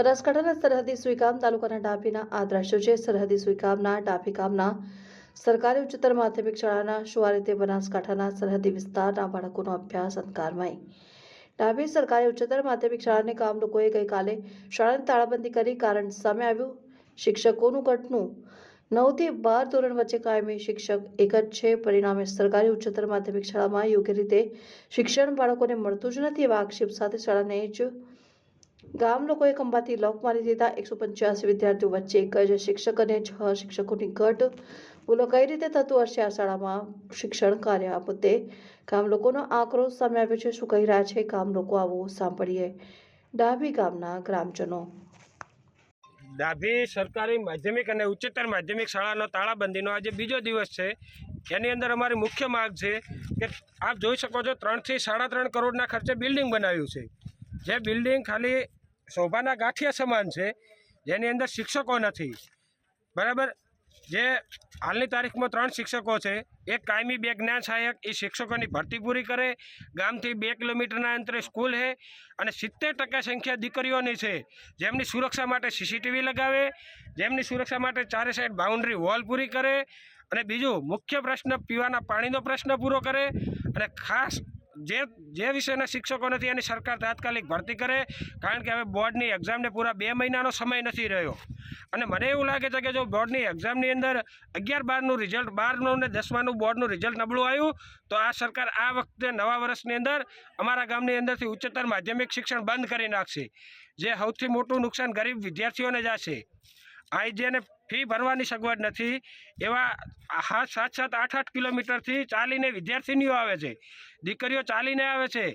બનાસકાંઠાના સરહદી સુઈગામ તાલુકાના ડાભીના આ દ્રશ્યો છે? સરહદી સુઈગામના ડાભી ગામના સરકારી ઉચ્ચતર માધ્યમિક શાળાના શું આ રીતે બનાસકાંઠાના સરહદી વિસ્તારના બાળકોનો અભ્યાસ અંધકારમય ડાભી સરકારી ઉચ્ચતર માધ્યમિક શાળાને કામ લોકોએ ગઈકાલે શાળાની તાળાબંધી કરી. કારણ સામે આવ્યું, શિક્ષકોનું ઘટનું નવથી બાર ધોરણ વચ્ચે કાયમી શિક્ષક એક જ છે. પરિણામે સરકારી ઉચ્ચતર માધ્યમિક શાળામાં યોગ્ય રીતે શિક્ષણ બાળકોને મળતું જ નથી. એવા આક્ષેપ સાથે શાળાને જ ગામ લોકોએ ખંભાથી લોક મારી દીધા. એકસો પંચ્યાસી વિદ્યાર્થીઓ વચ્ચે એક જ શિક્ષક અને છ શિક્ષકોની ઘટ. બોલો, કઈ રીતે થતું હશે આ શાળામાં શિક્ષણ કાર્ય? મુદ્દે ગામ લોકોનો આક્રોશ સામે આવ્યો છે. શું કહી રહ્યા છે? ગામ લોકો, આવો સાંભળીએ. ડાભી ગામના ગ્રામજનો. ડાભી સરકારી માધ્યમિક અને ઉચ્ચતર માધ્યમિક શાળાનો તાળાબંધીનો આજે બીજો દિવસ છે. એની અંદર અમારી મુખ્ય માગ છે કે આપ જોઈ શકો છો, ત્રણથી સાડા ત્રણ કરોડના ખર્ચે બિલ્ડિંગ બનાવ્યું છે. જે બિલ્ડિંગ ખાલી શોભાના ગાંઠિયા સમાન છે, જેની અંદર શિક્ષકો નથી. બરાબર? જે હાલની તારીખમાં ત્રણ શિક્ષકો છે, એક કાયમી, બે જ્ઞાન સહાયક, એ શિક્ષકોની ભરતી પૂરી કરે, ગામથી બે કિલોમીટરના અંતરે સ્કૂલ છે અને સિત્તેર ટકા સંખ્યા દીકરીઓની છે, જેમની સુરક્ષા માટે સીસીટીવી લગાવે, જેમની સુરક્ષા માટે ચારે સાઈડ બાઉન્ડ્રી વોલ પૂરી કરે, અને બીજું મુખ્ય પ્રશ્ન, પીવાના પાણીનો પ્રશ્ન પૂરો કરે, અને ખાસ જે જે વિષયના શિક્ષકો નથી એની સરકાર તાત્કાલિક ભરતી કરે, કારણ કે હવે બોર્ડની એક્ઝામને પૂરા બે મહિનાનો સમય નથી રહ્યો. અને મને એવું લાગે છે કે જો બોર્ડની એક્ઝામની અંદર અગિયાર બારનું રિઝલ્ટ બારનું ને દસમાનું બોર્ડનું રિઝલ્ટ નબળું આવ્યું, તો આ સરકાર આ વખતે નવા વર્ષની અંદર અમારા ગામની અંદરથી ઉચ્ચતર માધ્યમિક શિક્ષણ બંધ કરી નાખશે. જે સૌથી મોટું નુકસાન ગરીબ વિદ્યાર્થીઓને જ હશે. આ જેને ફી ભરવાની સગવડ નથી. એવા હા, સાત સાત, આઠ આઠ કિલોમીટરથી ચાલીને વિદ્યાર્થીનીઓ આવે છે. દીકરીઓ ચાલીને આવે છે.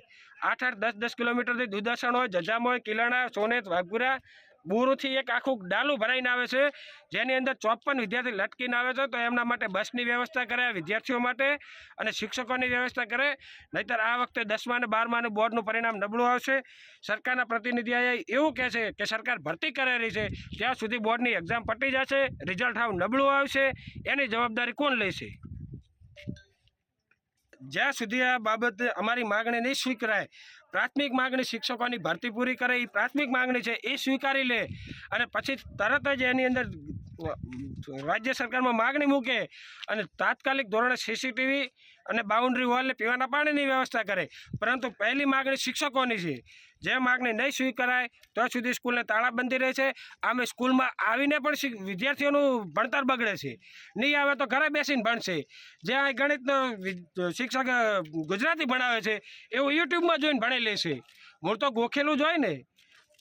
આઠ આઠ, દસ દસ કિલોમીટરથી દુધાસણ હોય, જજામ હોય, કિલાણા, સોનેત, વાઘપુરા બુરુથી એક આખું ડાલું ભરાઈને આવે છે, જેની અંદર ચોપન વિદ્યાર્થી લટકીને આવે છે, તો એમના માટે બસની વ્યવસ્થા કરે વિદ્યાર્થીઓ માટે અને શિક્ષકોની વ્યવસ્થા કરે. નહીંતર આ વખતે દસમા અને બારમાનું બોર્ડનું પરિણામ નબળું આવશે. સરકારના પ્રતિનિધિ એવું કહે છે કે સરકાર ભરતી કરેલી છે, ત્યાં સુધી બોર્ડની એક્ઝામ પટી જશે રિઝલ્ટ હાવ નબળું આવશે. એની જવાબદારી કોણ લેશે? જ્યાં સુધી આ બાબતે અમારી માગણી નહીં સ્વીકારાય, પ્રાથમિક માગણી શિક્ષકોની ભરતી પૂરી કરે એ પ્રાથમિક માગણી છે, એ સ્વીકારી લે અને પછી તરત જ એની અંદર રાજ્ય સરકારમાં માગણી મૂકે અને તાત્કાલિક ધોરણે સીસીટીવી અને બાઉન્ડ્રી વોલને પીવાના પાણીની વ્યવસ્થા કરે. પરંતુ પહેલી માગણી શિક્ષકોની છે. જે માગણી નહીં સ્વીકારાય ત્યાં સુધી સ્કૂલને તાળાબંધી રહે છે. આમે સ્કૂલમાં આવીને પણ વિદ્યાર્થીઓનું ભણતર બગડે છે. નહીં આવે તો ઘરે બેસીને ભણશે. જ્યાં ગણિતનો શિક્ષક ગુજરાતી ભણાવે છે, એવું યુટ્યુબમાં જોઈને ભણી લેશે મૂળ તો ગોખેલું જ હોય ને.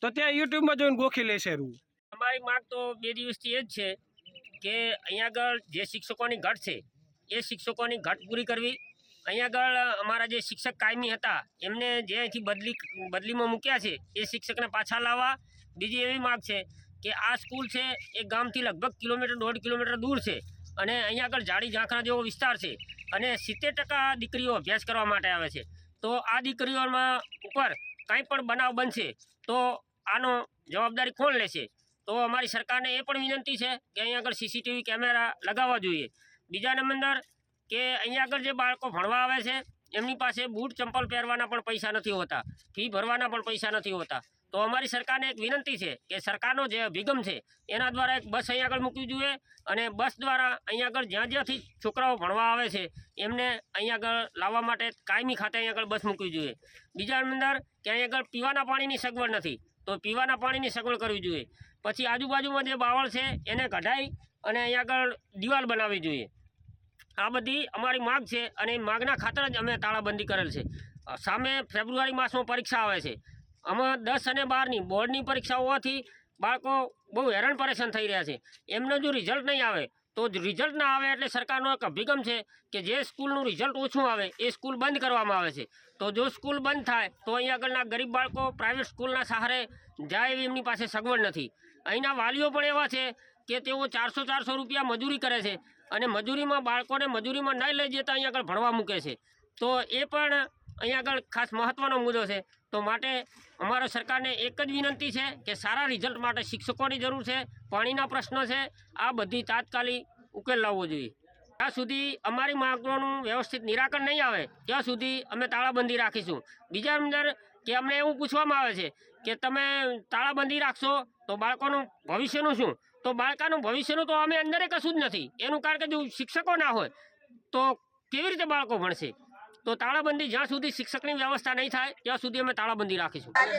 તો ત્યાં યુટ્યુબમાં જોઈને ગોખી લેશે રૂ. અમારી માગ તો બે દિવસથી એ જ છે કે અહીંયા આગળ જે શિક્ષકોની ઘટ છે, એ શિક્ષકોની ઘટ પૂરી કરવી. અહીંયા આગળ અમારા જે શિક્ષક કાયમી હતા, એમને જે બદલી, બદલીમાં મૂક્યા છે, એ શિક્ષકને પાછા લાવવા. બીજી એવી માગ છે કે આ સ્કૂલ છે, એ ગામથી લગભગ કિલોમીટર, દોઢ કિલોમીટર દૂર છે અને અહીંયા આગળ જાડી ઝાંખરા જેવો વિસ્તાર છે અને સિત્તેર ટકા દીકરીઓ અભ્યાસ કરવા માટે આવે છે. તો આ દીકરીઓમાં ઉપર કાંઈ પણ બનાવ બનશે, તો આનો જવાબદારી કોણ લેશે? તો અમારી સરકારને એ પણ વિનંતી છે કે અહીંયા આગળ સીસીટીવી કેમેરા લગાવવા જોઈએ. બીજા નંબર કે અહીંયા આગળ જે બાળકો ભણવા આવે છે, એમની પાસે બૂટ, ચંપલ પહેરવાના પણ પૈસા નથી હોતા. ફી ભરવાના પણ પૈસા નથી હોતા. તો અમારી સરકારને એક વિનંતી છે કે સરકારનો જે અભિગમ છે, એના દ્વારા એક બસ અહીંયા આગળ મૂકવી જોઈએ અને બસ દ્વારા અહીંયા આગળ જ્યાં જ્યાંથી છોકરાઓ ભણવા આવે છે, એમને અહીંયા આગળ લાવવા માટે કાયમી ખાતે અહીંયા આગળ બસ મૂકવી જોઈએ. બીજા અંદર કે અહીંયા આગળ પીવાના પાણીની સગવડ નથી. તો પીવાના પાણીની સગવડ કરવી જોઈએ. પછી આજુબાજુમાં જે બાવળ છે, એને કઢાઈ અને અહીંયા આગળ દિવાલ બનાવવી જોઈએ. આ બધી અમારી માગ છે અને માગના ખાતર જ અમે તાળાબંધી કરેલ છે. સામે ફેબ્રુઆરી માસમાં પરીક્ષા આવે છે. આમાં દસ અને બારની બોર્ડની પરીક્ષા હોવાથી બાળકો બહુ હેરાન પરેશાન થઈ રહ્યા છે. એમનું જો રિઝલ્ટ નહીં આવે, તો રિઝલ્ટ ના આવે એટલે સરકારનો એક અભિગમ છે કે જે સ્કૂલનું રિઝલ્ટ ઓછું આવે, એ સ્કૂલ બંધ કરવામાં આવે છે. તો જો સ્કૂલ બંધ થાય, તો અહીં આગળના ગરીબ બાળકો પ્રાઇવેટ સ્કૂલના સહારે જાય એવી એમની પાસે સગવડ નથી. અહીંના વાલીઓ પણ એવા છે કે તેઓ ચારસો ચારસો રૂપિયા મજૂરી કરે છે અને મજૂરીમાં બાળકોને મજૂરીમાં નહીં લઈ જતા અહીંયા આગળ ભણવા મૂકે છે. તો એ પણ અહીંયા આગળ ખાસ મહત્ત્વનો મુદ્દો છે. તો માટે અમારા સરકારને એક જ વિનંતી છે કે સારા રિઝલ્ટ માટે શિક્ષકોની જરૂર છે, પાણીના પ્રશ્નો છે, આ બધી તાત્કાલિક ઉકેલ લાવવો જોઈએ. ત્યાં સુધી અમારી માંગોનું વ્યવસ્થિત નિરાકરણ નહીં આવે, ત્યાં સુધી અમે તાળાબંધી રાખીશું. બીજા અંદર કે અમને એવું પૂછવામાં આવે છે કે તમે તાળાબંધી રાખશો તો બાળકોનું ભવિષ્યનું શું? તો બાળકાનું ભવિષ્યનું તો અમે અંદરે કશું જ નથી. એનું કારણ કે જો શિક્ષકો ના હોય તો કેવી રીતે બાળકો ભણશે? તો તાળાબંધી જ્યાં સુધી શિક્ષકની વ્યવસ્થા નહીં થાય ત્યાં સુધી અમે તાળાબંધી રાખીશું. ઘરે.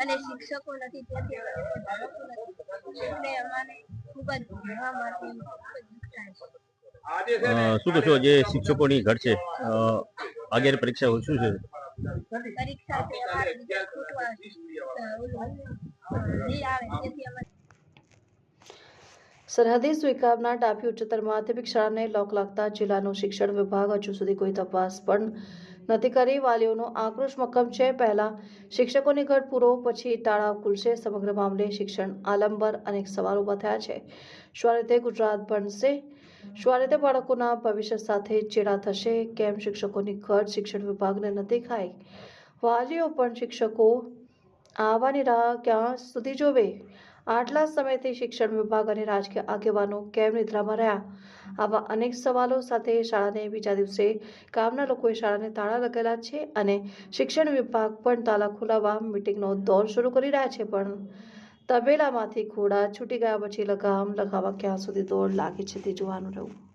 અને શિક્ષકો નથી જ નુકસાન છે. શું જે શિક્ષકોની ઘટ છે આગળ પરીક્ષા શું છે. સરહદી સ્વીકારના ટાપી ઉચ્ચતર માધ્યમિક શાળાને લોક લાગતા જિલ્લાનો શિક્ષણ વિભાગ હજુ સુધી કોઈ તપાસ પણ નથી કરી વાલીઓનો આક્રોશ મક્કમ છે. પહેલા શિક્ષકોની ઘટ પૂરો, પછી તાળાવ ખુલશે. સમગ્ર મામલે શિક્ષણ આલંબર અનેક સવાલો ઊભા થયા છે. શું રીતે ગુજરાત ભણશે શું રીતે બાળકોના ભવિષ્ય સાથે ચેડા થશે? કેમ શિક્ષકોની ઘટ શિક્ષણ વિભાગને નથી ખાઈ? વાલીઓ પણ શિક્ષકો આવવાની રાહ ક્યાં સુધી જોવે? આટલા સમયથી શિક્ષણ વિભાગ અને રાજકીય આગેવાનો કેમ નિદ્રામાં રહ્યા? આવા અનેક સવાલો સાથે શાળાને બીજા દિવસે ગામના લોકોએ શાળાને તાળા લગેલા છે અને શિક્ષણ વિભાગ પણ તાલા ખોલાવવા મિટિંગનો દોર શરૂ કરી રહ્યા છે પણ તબેલામાંથી ઘોડા છૂટી ગયા પછી લગામ લગાવવા ક્યાં સુધી દોડ લાગે છે તે જોવાનું રહ્યું.